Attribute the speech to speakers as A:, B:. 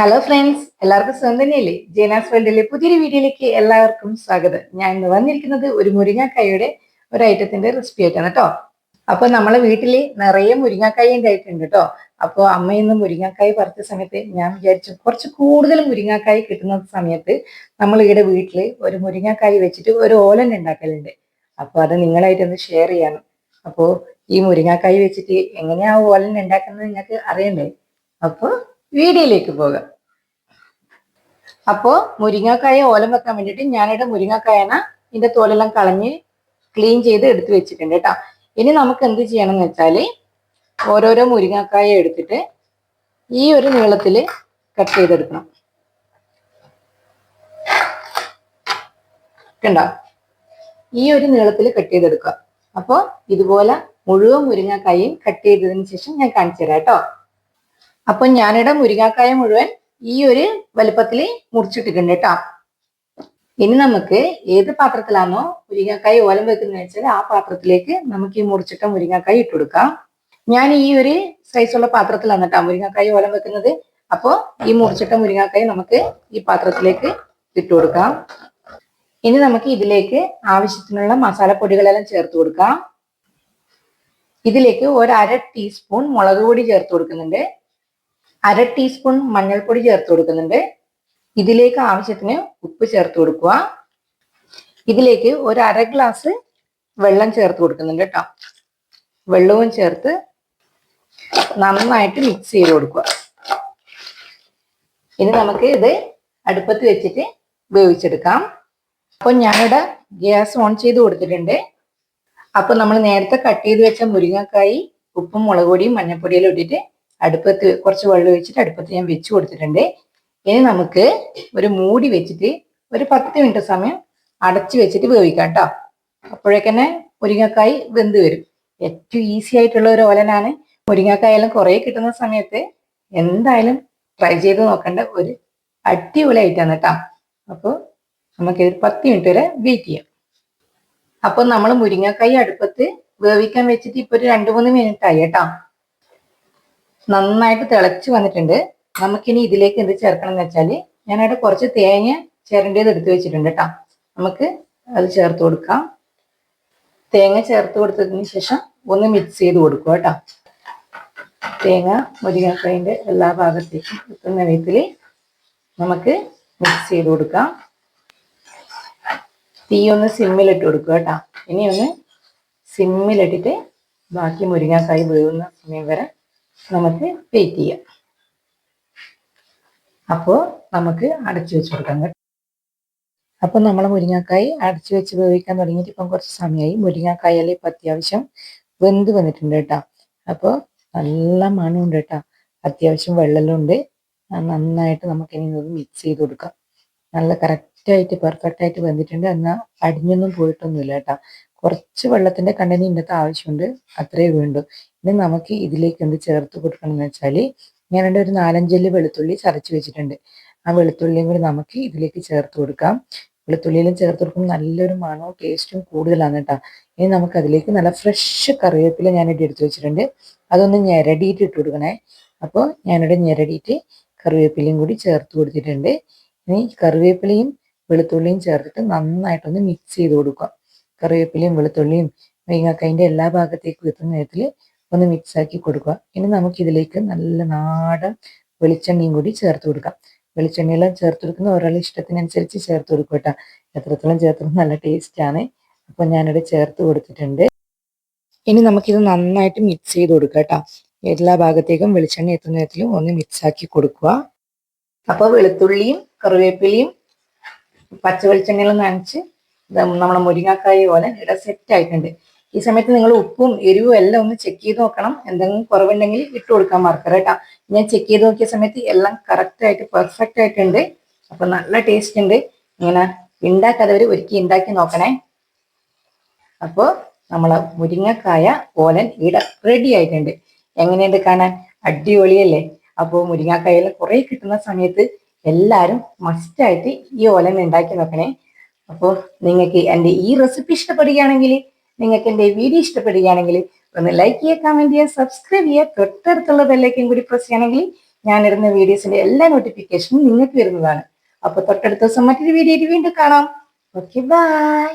A: Hello friends എല്ലാവർക്കും സുഖം തന്നെയല്ലേ? ജേനാസ് വേൾഡിലെ പുതിയൊരു വീഡിയോയിലേക്ക് എല്ലാവർക്കും സ്വാഗതം. ഞാൻ ഇന്ന് വന്നിരിക്കുന്നത് ഒരു മുരിങ്ങാക്കായുടെ ഒരു ഐറ്റത്തിന്റെ റെസിപ്പി ആയിട്ടാണ് കേട്ടോ. അപ്പൊ നമ്മളെ വീട്ടിൽ നിറയെ മുരിങ്ങാക്കായ ഉണ്ടായിട്ടുണ്ട് കേട്ടോ. അപ്പോൾ ഇന്ന് മുരിങ്ങാക്കായ പറിച്ച സമയത്ത് ഞാൻ വിചാരിച്ചു കുറച്ച് കൂടുതൽ മുരിങ്ങാക്കായ കിട്ടുന്ന സമയത്ത് നമ്മൾ ഇവിടെ വീട്ടിൽ ഒരു മുരിങ്ങാക്കായ വെച്ചിട്ട് ഒരു ഓലൻ ഉണ്ടാക്കലുണ്ട്. അപ്പോൾ അത് നിങ്ങളായിട്ടൊന്ന് ഷെയർ ചെയ്യണം. അപ്പോൾ ഈ മുരിങ്ങാക്കായ വെച്ചിട്ട് എങ്ങനെയാ ഓലൻ ഉണ്ടാക്കുന്നത് നിങ്ങൾക്ക് അറിയണ്ടേ? അപ്പോൾ വീഡിയോയിലേക്ക് പോകാം. അപ്പോ മുരിങ്ങാക്കായ ഓലം വെക്കാൻ വേണ്ടിയിട്ട് ഞാനിവിടെ മുരിങ്ങാക്കായന ഇതിന്റെ തോലെല്ലാം കളഞ്ഞ് ക്ലീൻ ചെയ്ത് എടുത്തു വെച്ചിട്ടുണ്ട് കേട്ടോ. ഇനി നമുക്ക് എന്ത് ചെയ്യണം എന്ന് വെച്ചാൽ ഓരോരോ മുരിങ്ങാക്കായ എടുത്തിട്ട് ഈ ഒരു നീളത്തിൽ കട്ട് ചെയ്തെടുക്കണം. കണ്ടോ? ഈ ഒരു നീളത്തിൽ കട്ട് ചെയ്തെടുക്കുക. അപ്പോൾ ഇതുപോലെ മുഴുവൻ മുരിങ്ങാക്കായും കട്ട് ചെയ്തതിന് ശേഷം ഞാൻ കാണിച്ചു തരാം കേട്ടോ. അപ്പൊ ഞാനിവിടെ മുരിങ്ങാക്കായ മുഴുവൻ ഈ ഒരു വലുപ്പത്തിൽ മുറിച്ചിട്ടിട്ടുണ്ട് കേട്ടോ ഇനി നമുക്ക് ഏത് പാത്രത്തിലാണോ മുരിങ്ങാക്കായ ഓലം വെക്കുന്നത് വെച്ചാൽ ആ പാത്രത്തിലേക്ക് നമുക്ക് ഈ മുറിച്ചിട്ട മുരിങ്ങാക്കായ ഇട്ട് കൊടുക്കാം. ഞാൻ ഈ ഒരു സൈസുള്ള പാത്രത്തിലാണ് കേട്ടോ മുരിങ്ങാക്കായ ഓലം വെക്കുന്നത്. അപ്പോൾ ഈ മുറിച്ചിട്ട മുരിങ്ങാക്കായ നമുക്ക് ഈ പാത്രത്തിലേക്ക് ഇട്ട് കൊടുക്കാം. ഇനി നമുക്ക് ഇതിലേക്ക് ആവശ്യത്തിനുള്ള മസാലപ്പൊടികളെല്ലാം ചേർത്ത് കൊടുക്കാം. ഇതിലേക്ക് ഒരു അര ടീസ്പൂൺ മുളക് പൊടി ചേർത്ത് കൊടുക്കുന്നുണ്ട്. അര ടീസ്പൂൺ മഞ്ഞൾപ്പൊടി ചേർത്ത് കൊടുക്കുന്നുണ്ട്. ഇതിലേക്ക് ആവശ്യത്തിന് ഉപ്പ് ചേർത്ത് കൊടുക്കുക. ഇതിലേക്ക് ഒരു അര ഗ്ലാസ് വെള്ളം ചേർത്ത് കൊടുക്കുന്നുണ്ട് കേട്ടോ വെള്ളവും ചേർത്ത് നന്നായിട്ട് മിക്സ് ചെയ്ത് കൊടുക്കുക. ഇനി നമുക്ക് ഇത് അടുപ്പത്ത് വെച്ചിട്ട് വേവിച്ചെടുക്കാം. അപ്പോൾ ഞാനിവിടെ ഗ്യാസ് ഓൺ ചെയ്ത് കൊടുത്തിട്ടുണ്ട്. അപ്പോൾ നമ്മൾ നേരത്തെ കട്ട് ചെയ്ത് വെച്ച മുരിങ്ങക്കായി ഉപ്പും മുളക് പൊടിയും മഞ്ഞൾപ്പൊടിയെല്ലാം ഇട്ടിട്ട് അടുപ്പത്ത് കുറച്ച് വെള്ളം ഒഴിച്ചിട്ട് അടുപ്പത്ത് ഞാൻ വെച്ച് കൊടുത്തിട്ടുണ്ട്. ഇനി നമുക്ക് ഒരു മൂടി വെച്ചിട്ട് ഒരു പത്ത് മിനിറ്റ് സമയം അടച്ചു വെച്ചിട്ട് വേവിക്കാം കേട്ടോ. അപ്പോഴേക്കന്നെ മുരിങ്ങക്കായ് വെന്ത് വരും. ഏറ്റവും ഈസി ആയിട്ടുള്ള ഒരു ഓലനാണ്. മുരിങ്ങക്കായെല്ലാം കുറേ കിട്ടുന്ന സമയത്ത് എന്തായാലും ട്രൈ ചെയ്ത് നോക്കേണ്ട ഒരു അടിപൊളി ഐറ്റാണ് കേട്ടോ. അപ്പോൾ നമുക്കിത് പത്ത് മിനിറ്റ് വരെ വെയിറ്റ് ചെയ്യാം. അപ്പോൾ നമ്മൾ മുരിങ്ങക്കായ് അടുപ്പത്ത് വേവിക്കാൻ വെച്ചിട്ട് ഇപ്പൊ ഒരു രണ്ട് മൂന്ന് മിനിറ്റ് ആയി കേട്ടോ. നന്നായിട്ട് തിളച്ച് വന്നിട്ടുണ്ട്. നമുക്കിനി ഇതിലേക്ക് എന്ത് ചേർക്കണം എന്ന് വെച്ചാൽ ഞാനവിടെ കുറച്ച് തേങ്ങ ചിരണ്ടിയത് എടുത്ത് വെച്ചിട്ടുണ്ട് കേട്ടോ. നമുക്ക് അത് ചേർത്ത് കൊടുക്കാം. തേങ്ങ ചേർത്ത് കൊടുത്തതിന് ശേഷം ഒന്ന് മിക്സ് ചെയ്ത് കൊടുക്കുക കേട്ടോ. തേങ്ങ മുരിങ്ങക്കായിന്റെ എല്ലാ ഭാഗത്തേക്കും എത്തുന്ന വിധത്തിൽ നമുക്ക് മിക്സ് ചെയ്ത് കൊടുക്കാം. തീ ഒന്ന് സിമ്മിലിട്ട് കൊടുക്കുക കേട്ടോ. ഇനി ഒന്ന് സിമ്മിലിട്ടിട്ട് ബാക്കി മുരിങ്ങക്കായി വേവുന്ന സമയം വരെ നമുക്ക് വെയിറ്റ് ചെയ്യാം. അപ്പോൾ നമുക്ക് അടച്ചു വെച്ച് കൊടുക്കാം അപ്പോൾ നമ്മൾ മുരിങ്ങാക്കായി അടച്ചു വെച്ച് വേവിക്കാൻ തുടങ്ങിയിട്ട് ഇപ്പം കുറച്ച് സമയമായി മുരിങ്ങാക്കായാലും ഇപ്പം അത്യാവശ്യം വെന്ത് വന്നിട്ടുണ്ട് കേട്ടോ. അപ്പോൾ നല്ല മണമുണ്ട് കേട്ടോ. അത്യാവശ്യം വെള്ളമെല്ലാം ഉണ്ട് നന്നായിട്ട് നമുക്ക് ഇനി ഒന്ന് മിക്സ് ചെയ്ത് കൊടുക്കാം. നല്ല കറക്റ്റായിട്ട് പെർഫെക്റ്റ് ആയിട്ട് വെന്തിട്ടുണ്ട് എന്നാൽ അടിഞ്ഞൊന്നും പോയിട്ടൊന്നുമില്ല കേട്ടോ. കുറച്ച് വെള്ളത്തിന്റെ കണ്ടന്റ് ഇന്നത്തെ ആവശ്യമുണ്ട്. അത്രേ വേണ്ടു ഇനി നമുക്ക് ഇതിലേക്ക് എന്ത് ചേർത്ത് കൊടുക്കണം എന്ന് വെച്ചാൽ എന്റെ ഒരു നാലഞ്ചൽ വെളുത്തുള്ളി ചതച്ച് വെച്ചിട്ടുണ്ട്. ആ വെളുത്തുള്ളിയും കൂടി നമുക്ക് ഇതിലേക്ക് ചേർത്ത് കൊടുക്കാം. വെളുത്തുള്ളിയിലും ചേർത്ത് കൊടുക്കുമ്പോൾ നല്ലൊരു മണവും ടേസ്റ്റും കൂടുതലാണ് കേട്ടോ. ഇനി നമുക്ക് അതിലേക്ക് നല്ല ഫ്രഷ് കറിവേപ്പില ഞാനിവിടെ എടുത്ത് വെച്ചിട്ടുണ്ട്. അതൊന്ന് ഞെരടിയിട്ട് ഇട്ട് കൊടുക്കണേ. അപ്പോൾ ഞാനിവിടെ ഞെരടിയിട്ട് കറിവേപ്പിലയും കൂടി ചേർത്ത് കൊടുത്തിട്ടുണ്ട്. ഇനി കറിവേപ്പിലയും വെളുത്തുള്ളിയും ചേർത്തിട്ട് നന്നായിട്ടൊന്ന് മിക്സ് ചെയ്ത് കൊടുക്കുക. കറിവേപ്പിലയും വെളുത്തുള്ളിയും മുരിങ്ങക്കായന്റെ എല്ലാ ഭാഗത്തേക്കും എത്തുന്ന വിധത്തിൽ ഒന്ന് മിക്സ് ആക്കി കൊടുക്കുക. ഇനി നമുക്കിതിലേക്ക് നല്ല നാടൻ വെളിച്ചെണ്ണയും കൂടി ചേർത്ത് കൊടുക്കാം. വെളിച്ചെണ്ണയെല്ലാം ചേർത്ത് കൊടുക്കുന്ന ഒരാളുടെ ഇഷ്ടത്തിനനുസരിച്ച് ചേർത്ത് കൊടുക്കുക കേട്ടോ. എത്രത്തോളം ചേർത്തും നല്ല ടേസ്റ്റ് ആണ്. അപ്പോൾ ഞാനിവിടെ ചേർത്ത് കൊടുത്തിട്ടുണ്ട്. ഇനി നമുക്കിത് നന്നായിട്ട് മിക്സ് ചെയ്ത് കൊടുക്കുക കേട്ടോ. എല്ലാ ഭാഗത്തേക്കും വെളിച്ചെണ്ണ എത്തുന്ന വിധത്തിൽ ഒന്ന് മിക്സ് ആക്കി കൊടുക്കുക. അപ്പോൾ വെളുത്തുള്ളിയും കറിവേപ്പിലയും പച്ച വെളിച്ചെണ്ണയിൽ നനച്ച് നമ്മളെ മുരിങ്ങാക്കായ പോലെ ഇട സെറ്റ് ആയിട്ടുണ്ട്. ഈ സമയത്ത് നിങ്ങൾ ഉപ്പും എരിവും എല്ലാം ഒന്ന് ചെക്ക് ചെയ്ത് നോക്കണം. എന്തെങ്കിലും കുറവുണ്ടെങ്കിൽ ഇട്ട് കൊടുക്കാൻ മറക്കരുത് കേട്ടോ. ഞാൻ ചെക്ക് ചെയ്ത് നോക്കിയ സമയത്ത് എല്ലാം കറക്റ്റ് ആയിട്ട് പെർഫെക്റ്റ് ആയിട്ടുണ്ട്. അപ്പൊ നല്ല ടേസ്റ്റ് ഉണ്ട്. ഇങ്ങനെ ഉണ്ടാക്കാത്തവർ ഒരുക്കി ഉണ്ടാക്കി നോക്കണേ. അപ്പോൾ നമ്മളെ മുരിങ്ങക്കായ ഓലൻ ഇവിടെ റെഡി ആയിട്ടുണ്ട്. എങ്ങനെയുണ്ട് കാണാൻ? അടിപൊളിയല്ലേ? അപ്പോൾ മുരിങ്ങാക്കായ കുറേ കിട്ടുന്ന സമയത്ത് എല്ലാവരും മസ്റ്റായിട്ട് ഈ ഓലൻ ഉണ്ടാക്കി നോക്കണേ. അപ്പോൾ നിങ്ങൾക്ക് എന്റെ ഈ റെസിപ്പി ഇഷ്ടപ്പെടുകയാണെങ്കിൽ നിങ്ങൾക്ക് എന്റെ വീഡിയോ ഇഷ്ടപ്പെടുകയാണെങ്കിൽ ഒന്ന് ലൈക്ക് ചെയ്യുക കമന്റ് ചെയ്യുക സബ്സ്ക്രൈബ് ചെയ്യുക. തൊട്ടടുത്തുള്ള ബെല്ലേക്കും കൂടി പ്രസ് ചെയ്യണമെങ്കിൽ ഞാനിടുന്ന വീഡിയോസിന്റെ എല്ലാ നോട്ടിഫിക്കേഷനും നിങ്ങൾക്ക് വരുന്നതാണ്. അപ്പോൾ തൊട്ടടുത്ത ദിവസം മറ്റൊരു വീഡിയോയിൽ വീണ്ടും കാണാം. Okay bye